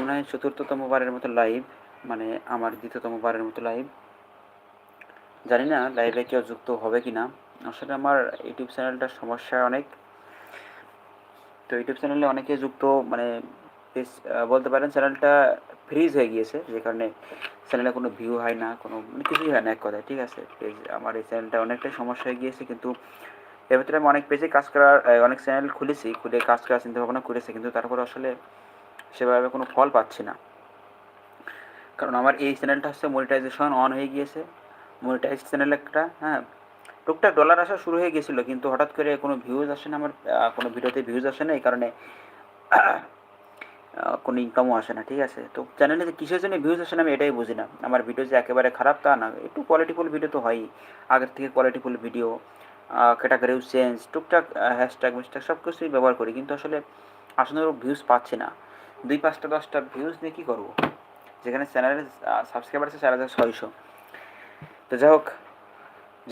হয় চতুর্থতম বারের মতো লাইভ মানে আমার দ্বিতীয়তম বারের মতো লাইভ। জানি না লাইভে কেউ যুক্ত হবে কি না আসলে আমার ইউটিউব চ্যানেলটার সমস্যা অনেক। তো ইউটিউব চ্যানেলে অনেকে যুক্ত মানে বলতে পারেন চ্যানেলটা ফ্রিজ হয়ে গিয়েছে, যে কারণে চ্যানেলে কোনো ভিউ হয় না, কোনো মানে কিছুই হয় না এক কথায়, ঠিক আছে? পেজ আমার এই চ্যানেলটা অনেকটাই সমস্যা হয়ে গিয়েছে, কিন্তু এর ভিতরে আমি অনেক পেজে কাজ করার অনেক চ্যানেল খুলেছি, খুলে কাজ করার চিন্তা ভাবনা করেছি, কিন্তু তারপর আসলে সেভাবে কোনো ফল পাচ্ছি না। কারণ আমার এই চ্যানেলটা হচ্ছে মনিটাইজেশন অন হয়ে গিয়েছে। মনিটাইজ চ্যানেল একটা হ্যাঁ টুকটাক ডলার আসা শুরু হয়ে গেছিল কিন্তু হঠাৎ করে কোনো ভিউজ আসে না, আমার কোনো ভিডিওতে ভিউজ আসে না, এই কারণে কোনো ইনকামও আসে না, ঠিক আছে? তো চ্যানেলে যে কিসের জন্য ভিউজ আসে না, আমি এটাই বুঝি না। আমার ভিডিও যে একেবারে খারাপ তা না, একটু কোয়ালিটিফুল ভিডিও তো হয়ই। আগের থেকে কোয়ালিটিফুল ভিডিও ক্যাটাগরিও চেঞ্জ টুকটাক হ্যাশট্যাগ ম্যাশট্যাগ সব কিছুই ব্যবহার করি, কিন্তু আসলে আসলে ভিউজ পাচ্ছি না। দুই পাঁচটা, দশটা ভিউজ নিয়ে কী করব? যেখানে চ্যানেলের সাবস্ক্রাইবার আছে চার হাজার ছয়শো। তো যাই হোক,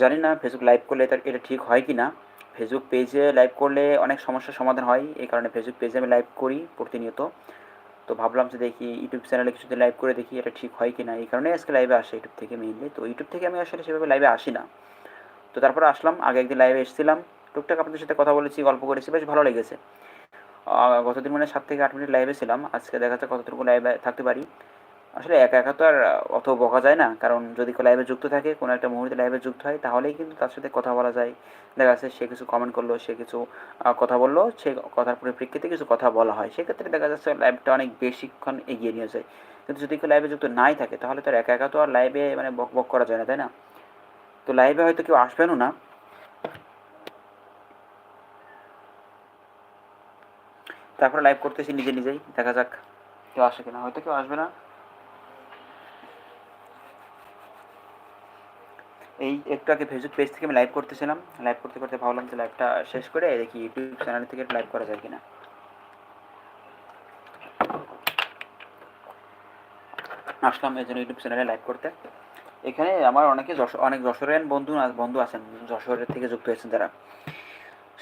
জানি না ফেসবুক লাইভ করলে তার এটা ঠিক হয় কি না ফেসবুক পেজে লাইভ করলে অনেক সমস্যার সমাধান হয়। এই কারণে ফেসবুক পেজে আমি লাইভ করি প্রতিনিয়ত। তো ভাবলাম যে দেখি ইউটিউব চ্যানেলে কিছুদিন লাইভ করে দেখি এটা ঠিক হয় কি না এই কারণে আজকে লাইভে আসে ইউটিউব থেকে মেইনলি তো ইউটিউব থেকে আমি আসলে সেভাবে লাইভে আসি না। তো তারপরে আসলাম, আগে একদিন লাইভে এসেছিলাম। টুকটাক আপনাদের সাথে কথা বলেছি, গল্প করেছি, বেশ ভালো লেগেছে। গতদিন মানে সাত থেকে আট মিনিট লাইভে ছিলাম। আজকে দেখা যাচ্ছে কতটুকু লাইভে থাকতে পারি। আসলে একা একা তো আর অত বকা যায় না। কারণ যদি কেউ লাইভে যুক্ত থাকে, কোনো একটা মুহূর্তে লাইভে যুক্ত হয়, তাহলেই কিন্তু তার সাথে কথা বলা যায়। দেখা যাচ্ছে সে কিছু কমেন্ট করল, সে কিছু কথা বলল, সে কথার পরিপ্রেক্ষিতে কিছু কথা বলা হয়। সেক্ষেত্রে দেখা যাচ্ছে লাইভটা অনেক বেশিক্ষণ এগিয়ে নিয়ে যায়। কিন্তু যদি কেউ লাইভে যুক্ত নাই থাকে, তাহলে তো আর একা একা তো আর লাইভে মানে বক বক করা যায় না, তাই না? তো লাইভে হয়তো কেউ আসবেনও না। তারপরে লাইভ করতেছি নিজে নিজেই, দেখা যাক কেউ আসে কিনা। হয়তো কেউ আসবে না। এই একটু আগে ফেসবুক পেজ থেকে আমি লাইভ করতেছিলাম। লাইভ করতে করতে ভাবলাম যে লাইভটা শেষ করে দেখি ইউটিউব চ্যানেল থেকে লাইভ করা যায় কিনা। আসলাম এই জন্য ইউটিউব চ্যানেলে লাইভ করতে। এখানে আমার অনেকে যশোর অনেক যশোরের বন্ধু বন্ধু আছেন, যশোরের থেকে যুক্ত হয়েছেন যারা।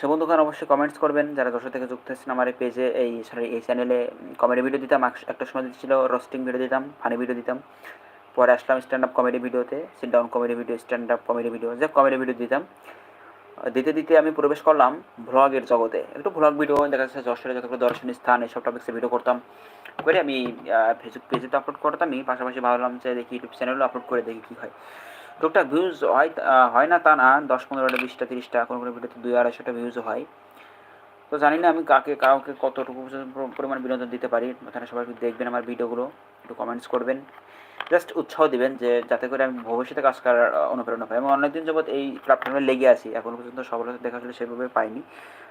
সে বন্ধুগণ, অবশ্যই কমেন্টস করবেন। যারা যশোর থেকে যুক্ত হয়েছেন আমার এই পেজে এই সরি এই চ্যানেলে কমেডি ভিডিও দিতাম। একটা সময় ছিল রোস্টিং ভিডিও দিতাম ফানি ভিডিও দিতাম। পরে আসলাম স্ট্যান্ড আপ কমেডি ভিডিওতে sit down comedy video stand up comedy video যে কমেডি ভিডিও দিতাম। দিতে দিতে আমি প্রবেশ করলাম ভ্লগের জগতে। একটু ভ্লগ ভিডিও দেখা যাচ্ছে, যশোরে যতগুলো দর্শনীয় স্থান এসব টপিক্সে ভিডিও করতাম। করে আমি ফেসবুক পেজে তো আপলোড করতামই পাশাপাশি ভাবলাম যে দেখি ইউটিউব চ্যানেলও আপলোড করে দেখি কী হয়। টুকটাক ভিউজ হয় হয় না তা না, দশ পনেরোটা, বিশটা, তিরিশটা, কোনো কোনো ভিডিওতে দুই আড়াইশোটা ভিউজ হয়। তো জানি না আমি কাকে, কাউকে কতটুকু পরিমাণ বিনোদন দিতে পারি। তারা সবাই দেখবেন আমার ভিডিওগুলো, একটু কমেন্টস করবেন। জাস্ট উৎসাহ দিবেন যে, যাতে করে আমি ভবিষ্যতে কাজ করার অনুপ্রেরণা পাই। আমি অনেকদিন যাবৎ এই প্ল্যাটফর্মে লেগে আছি। এখনও পর্যন্ত সফলতা দেখা আসলে সেভাবে পাইনি।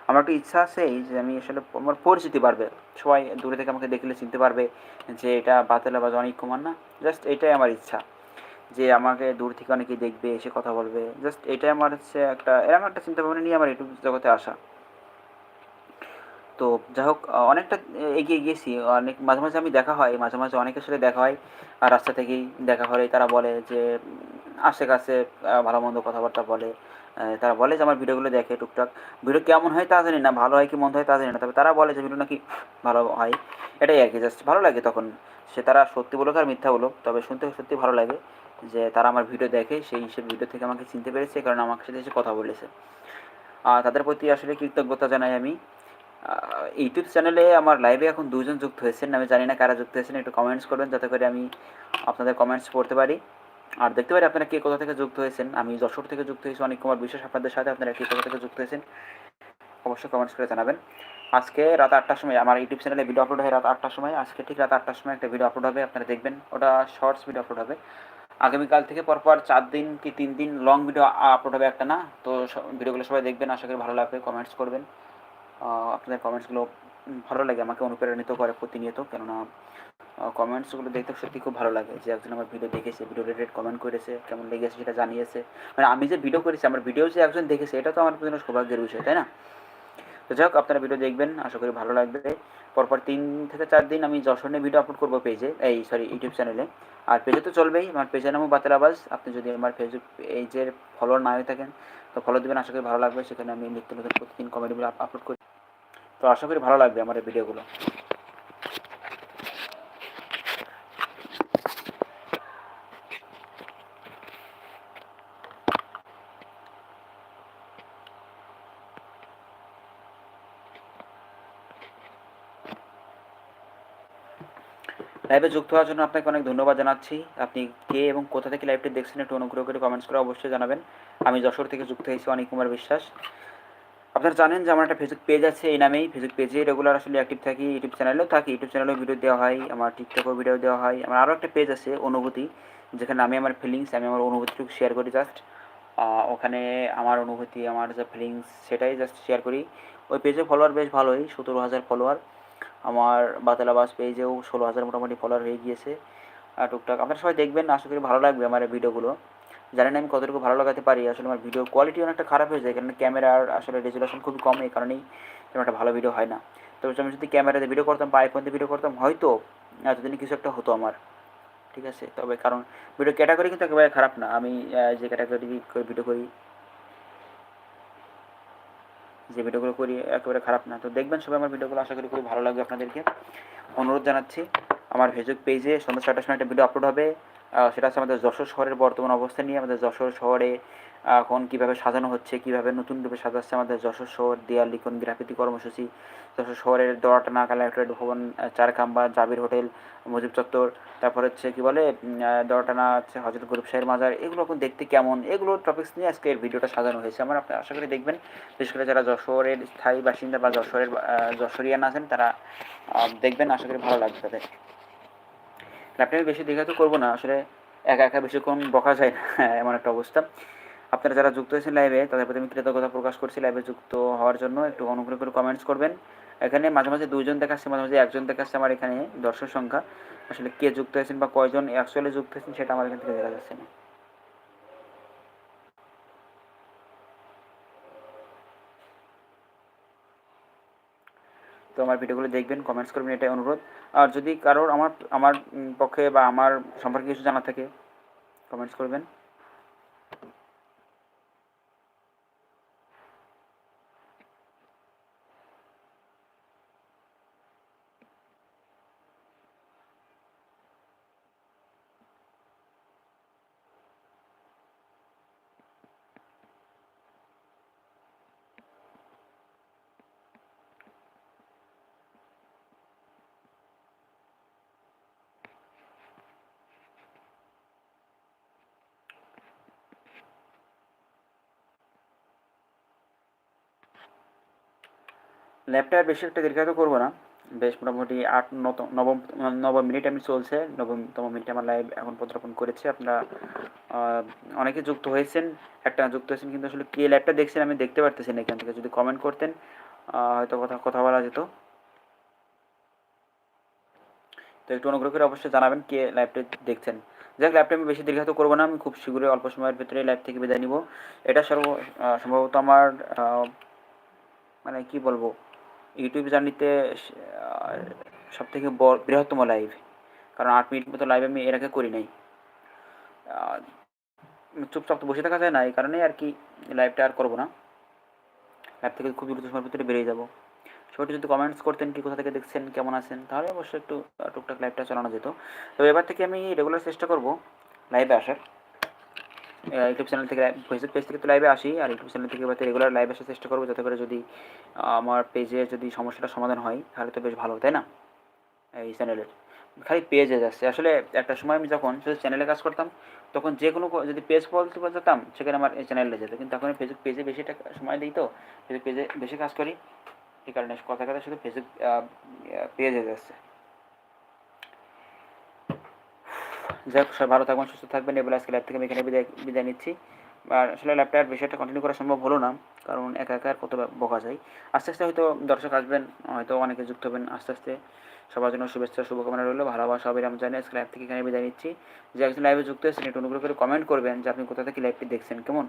আমার একটু ইচ্ছা আছে এই যে, আমি আসলে আমার পরিচিতি বাড়বে। সবাই দূরে থেকে আমাকে দেখলে চিনতে পারবে যে, এটা বাতেলা বা অনেক কুমার না। জাস্ট এটাই আমার ইচ্ছা। যে, আমাকে দূর থেকে অনেকেই দেখবে, এসে কথা বলবে। জাস্ট এটাই আমার হচ্ছে একটা, এরকম একটা চিন্তা ভাবনা নিয়ে আমার ইউটিউব জগতে আসা। তো যাই হোক অনেকটা এগিয়ে গিয়েছি। অনেক মাঝে মাঝে আমি দেখা হয় মাঝে মাঝে অনেকের সাথে দেখা হয়। আর রাস্তা থেকেই দেখা হলে তারা বলে যে উম, আশেপাশে ভালো মন্দ কথাবার্তা বলে। তারা বলে যে আমার ভিডিওগুলো দেখে টুকটাক। ভিডিও কেমন হয় তা জানি না। ভালো হয় কি মন্দ হয় তা জানি না। তবে তারা বলে যে ভিডিও নাকি ভালো হয়। এটাই আর কি। জাস্ট ভালো লাগে তখন। সে তারা সত্যি বলুক আর মিথ্যা বলুক তবে শুনতে সত্যি ভালো লাগে যে তারা আমার ভিডিও দেখে সেই হিসেবে ভিডিও থেকে আমাকে চিনতে পেরেছে কারণ আমার সাথে এসে কথা বলেছে। আর তাদের প্রতি আসলে কৃতজ্ঞতা জানাই আমি। ইউটিউব চ্যানেলে আমার লাইভে এখন দুজন যুক্ত হয়েছেন, আমি জানি না কারা যুক্ত হয়েছেন, একটু কমেন্টস করবেন যাতে করে আমি আপনাদের কমেন্টস পড়তে পারি। আর দেখতে পারি আপনারা কে কোথা থেকে যুক্ত হয়েছেন, আমি যশোর থেকে যুক্ত হয়েছি, অনেক কুমার বিশ্বাস আপনাদের সাথে, আপনারা কে কোথা থেকে যুক্ত হয়েছেন, অবশ্যই কমেন্টস করে জানাবেন। আজকে রাত আটটার সময়, আমার ইউটিউব চ্যানেলে ভিডিও আপলোড হয় রাত আটটার সময়, আজকে ঠিক রাত আটটার সময় একটা ভিডিও আপলোড হবে, আপনারা দেখবেন, ওটা শর্টস ভিডিও আপলোড হবে। আগামীকাল থেকে পরপর চার দিন কি তিন দিন লং ভিডিও আপলোড হবে একটা না, তো ভিডিওগুলো সবাই দেখবেন, আশা করি ভালো লাগবে কমেন্টস করবেন। আপনাদের কমেন্টসগুলো ভালো লাগে, আমাকে অনুপ্রাণিত করে প্রতিনিয়ত। কেননা কমেন্টসগুলো দেখতে সত্যি খুব ভালো লাগে। যে একজন আমার ভিডিও দেখেছে ভিডিও রিলেটেড কমেন্ট করেছে, কেমন লেগেছে সেটা জানিয়েছে। মানে আমি যে ভিডিও করেছি, আমার ভিডিও যে একজন দেখেছে, এটা তো আমার জন্য সৌভাগ্যের বিষয়, তাই না? তো যাই হোক, আপনারা ভিডিও দেখবেন, আশা করি ভালো লাগবে। পরপর তিন থেকে চার দিন আমি যশোর নিয়ে ভিডিও আপলোড করব পেজে এই সরি ইউটিউব চ্যানেলে আর পেজে তো চলবেই, আমার পেজের নামও বাতের আবাজ আপনি যদি আমার ফেসবুক পেজের ফলোয়ার না হয়ে থাকেন, তো ফলো দেবেন, আশা করি ভালো লাগবে। সেখানে আমি নিত্য নতুন প্রতিদিন কমেডিগুলো আপলোড করি। তো আশা করি ভালো লাগবে আমার এই ভিডিওগুলো। লাইভে যুক্ত হওয়ার জন্য আপনাকে অনেক ধন্যবাদ জানাচ্ছি। আপনি কে এবং কোথা থেকে লাইভটি দেখছেন একটু অনুগ্রহ করে কমেন্টস করে অবশ্যই জানাবেন। আমি যশোর থেকে যুক্ত হয়েছি অনিক কুমার বিশ্বাস। আপনারা জানেন যে আমার একটা ফেসবুক পেজ আছে, এই নামেই ফেসবুক পেজে রেগুলার আসলে অ্যাক্টিভ থাকি ইউটিউব চ্যানেলেও থাকি। ইউটিউব চ্যানেলেও ভিডিও দেওয়া হয়, আমার টিকটকেও ভিডিও দেওয়া হয়। আমার আরও একটা পেজ আছে, অনুভূতি, যেখানে আমি আমার ফিলিংস আমি আমার অনুভূতিটুকু শেয়ার করি জাস্ট ওখানে আমার অনুভূতি, আমার যে ফিলিংস সেটাই জাস্ট শেয়ার করি। ওই পেজে ফলোয়ার বেশ ভালোই, সতেরো হাজার ফলোয়ার আমার বাতালাবাস পেজেও ষোলো হাজার মোটামুটি ফলোয়ার হয়ে গিয়েছে। টুকটাক। আপনারা সবাই দেখবেন, আশা করি ভালো লাগবে আমার ভিডিওগুলো জানি না আমি কতটুকু ভালো লাগাতে পারি। আসলে আমার ভিডিও কোয়ালিটি অনেকটা খারাপ হয়ে যায় কারণ ক্যামেরার আসলে রেজুলেশন খুবই কম এই কারণেই তেমন একটা ভালো ভিডিও হয় না। তবে আমি যদি ক্যামেরাতে ভিডিও করতাম বা আইফোন দিয়ে ভিডিও করতাম, হয়তো এতদিনে কিছু একটা হতো আমার। ঠিক আছে? তবে কারণ ভিডিও ক্যাটাগরি কিন্তু একেবারে খারাপ না। আমি যে ক্যাটাগরি ভিডিও করি, যে ভিডিওগুলো করি, একেবারে খারাপ না। তো দেখবেন সবাই আমার ভিডিওগুলো আশা করি খুবই ভালো লাগবে আপনাদেরকে। অনুরোধ জানাচ্ছি, আমার ফেসবুক পেজে সন্ধ্যা ছটার সময় একটা ভিডিও আপলোড হবে। সেটা হচ্ছে আমাদের যশোর শহরের বর্তমান অবস্থা নিয়ে আমাদের যশোর শহরে এখন কীভাবে সাজানো হচ্ছে, কীভাবে নতুন রূপে সাজাচ্ছে আমাদের যশোর শহর, দেয়াল, লিখন, গ্রাফিতি কর্মসূচি, যশোর শহরের দোয়াটানা কালেক্টরেট ভবন চারখাম্বা জাবির হোটেল মুজিব চত্বর, তারপর হচ্ছে কী বলে দোয়াটানা হচ্ছে হজরত গরিব শাহের মাজার, এগুলো এখন দেখতে কেমন? এগুলো টপিক্স নিয়ে আজকে এর ভিডিওটা সাজানো হয়েছে। আমার আপনি আশা করি দেখবেন, বিশেষ করে যারা যশোরের স্থায়ী বাসিন্দা বা যশোরের যশোরিয়ান আছেন, তারা দেখবেন, আশা করি ভালো লাগবে তাদের। ল্যাপটপে বেশি দেখা তো করব না, আসলে একা একা বেশিক্ষণ বকা যায় না এমন একটা অবস্থা। আপনারা যারা যুক্ত হয়েছেন লাইভে তাদের প্রতি আমি কৃতজ্ঞতা প্রকাশ করছি লাইভে যুক্ত হওয়ার জন্য। একটু অনুগ্রহ করে কমেন্টস করবেন। এখানে মাঝে মাঝে দুজন দেখাচ্ছে, মাঝে মাঝে একজন দেখাচ্ছে আমার এখানে দর্শক সংখ্যা। আসলে কে যুক্ত হয়েছেন বা কয়জন অ্যাকচুয়ালি যুক্ত হয়েছেন, সেটা আমার এখান থেকে দেখা যাচ্ছে না। তো আমার ভিডিওগুলো দেখবেন কমেন্টস করবেন, এটাই অনুরোধ। আর যদি কারোর আমার আমার পক্ষে বা আমার সম্পর্কে কিছু জানা থাকে কমেন্টস করবেন। ল্যাপটপ বেশি একটা দীর্ঘায়িত করব না। বেশ মোটামুটি আট, নত, নবম নবম মিনিট আমি চলছে। নবমতম মিনিটে আমার লাইভ এখন প্রত্যাপন করেছে। আপনারা অনেকে যুক্ত হয়েছেন। একটা যুক্ত হয়েছেন কিন্তু আসলে কে ল্যাবটা দেখছেন আমি দেখতে পারতেছি না। এখান থেকে যদি কমেন্ট করতেন হয়তো কথা কথা বলা যেত। তো একটু অনুগ্রহ করে অবশ্যই জানাবেন কে লাইভটা দেখছেন। যাক লাইভটা আমি বেশি দীর্ঘায়িত করব না। আমি খুব শীঘ্রই অল্প সময়ের ভিতরে লাইভ থেকে বিদায় নিব। এটা সর্ব সম্ভবত আমার মানে কি বলব? ইউটিউব জার্নিতে সব থেকে বড়, বৃহত্তম লাইভ কারণ আট মিনিট মতো লাইভ আমি এর আগে করি নাই। চুপচাপ তো বসে থাকা যায় না, এই কারণেই আর কি লাইভটা আর করব না। লাইভ থেকে খুব দ্রুত সময়ের ভিতরে বেরিয়ে যাব। সবাই যদি কমেন্টস করতেন কি কোথা থেকে দেখছেন, কেমন আছেন, তাহলে অবশ্যই একটু টুকটাক লাইভটা চালানো যেত। তবে এবার থেকে আমি রেগুলার চেষ্টা করব লাইভে আসার। ইউটিউব চ্যানেল থেকে ফেসবুক পেজ থেকে তো লাইভে আসি, আর ইউটিউব চ্যানেল থেকে এবার রেগুলার লাইভ আসার চেষ্টা করব, যাতে করে যদি আমার পেজে যদি সমস্যাটা সমাধান হয়, তাহলে তো বেশ ভালো, তাই না? এই চ্যানেলের খালি পেজে যাচ্ছে। আসলে একটা সময় আমি যখন শুধু চ্যানেলে কাজ করতাম, তখন যে কোনো যদি পেজ বলতে যেতাম সেখানে আমার এই চ্যানেলে যেত। কিন্তু এখন ফেসবুক পেজে বেশি সময় দিই তো ফেসবুক পেজে বেশি কাজ করি। এই কারণে কথা কথা শুধু ফেসবুক পেজে যাচ্ছে। যাই হোক ভালো থাকবেন, সুস্থ থাকবেন। এবার আজকে ল্যাব থেকে আমি এখানে বিদায় বিদায় নিচ্ছি। আর আসলে ল্যাবটা আর বিষয়টা কন্টিনিউ করা সম্ভব হলো না, কারণ একা একা কত বকা যায়। আস্তে আস্তে হয়তো দর্শক আসবেন, হয়তো অনেকে যুক্ত হবেন আস্তে আস্তে। সবার জন্য শুভেচ্ছা, শুভকামনা রইল, ভালোবাসা, সবাই আমি জানি আজকে লাইভ থেকে এখানে বিদায় নিচ্ছি। যে একজন লাইভে যুক্ত হয়েছেন একটু অনুগ্রহ করে কমেন্ট করবেন যে আপনি কোথা থেকে লাইভটি দেখছেন, কেমন?